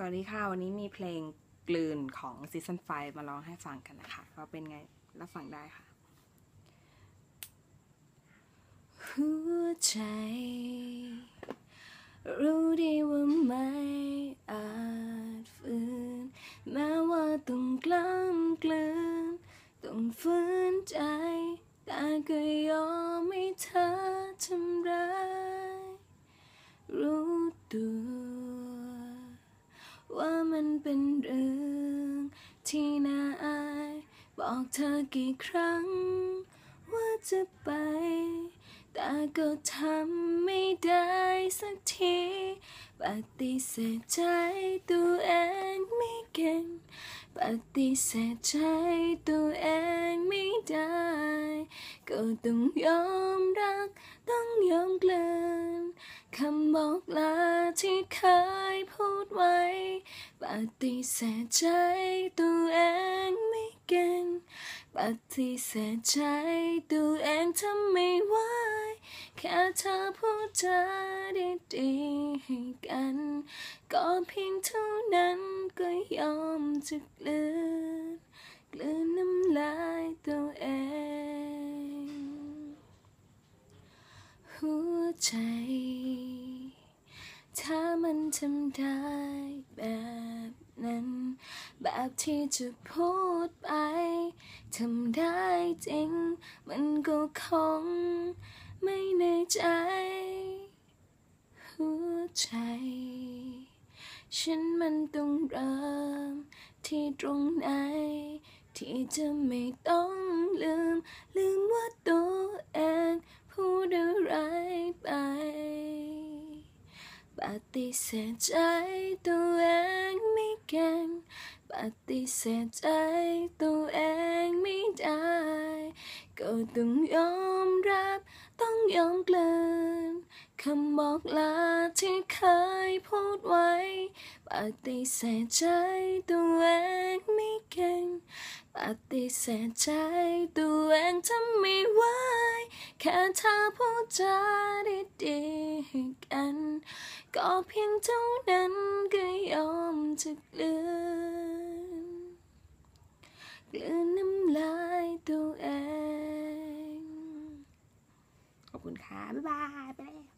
สวัสดีค่ะ วันนี้มีเพลงกลืนของซีซันไฟมาร้องให้ฟังกันนะคะว่าเป็นไงรับฟังได้ค่ะ หัวใจ รู้ มันเป็นเรื่องที่น่าอาย บอกเธอกี่ครั้ง ว่าจะไป แต่ก็ทำไม่ได้สักทีปฏิเสธใจตัวเองไม่เก่งปฏิเสธใจตัวเองไม่ได้ ก็ต้องยอมรัก ต้องยอมกลืนคำบอกลาที่เคย พูดไว้ปฏิเสธใจตัวเองไม่เก่งปฏิเสธใจตัวเองทำไม่ไหวแค่เธอพูดจาดีๆให้กัน ก็เพียงเท่านั้นก็ยอมจะกลืนกลืนน้ำลายตัวเอง หัวใจ ทำได้แบบนั้น แบบที่จะพูดไปทำได้จริง มันก็คงไม่ในใจ หัวใจ ฉันมันต้องเริ่มที่ตรงไหน ที่จะไม่ต้องลืมลืม ปฏิเสธใจตัวเองไม่เก่งปฏิเสธใจตัวเองไม่ได้ ก็ต้องยอมรับ ต้องยอมกลืนคำบอกลาที่เคยพูดไว้ ปฏิเสธใจตัวเองไม่เก่ง ปฏิเสธใจตัวเองทำไม่ไหวแค่เธอพูดจาดีๆ ก็เพียงเท่านั้นก็ยอมจะกลืนกลืนน้ำลายตัวเอง ขอบคุณค่ะ บ๊ายบาย ไปแล้ว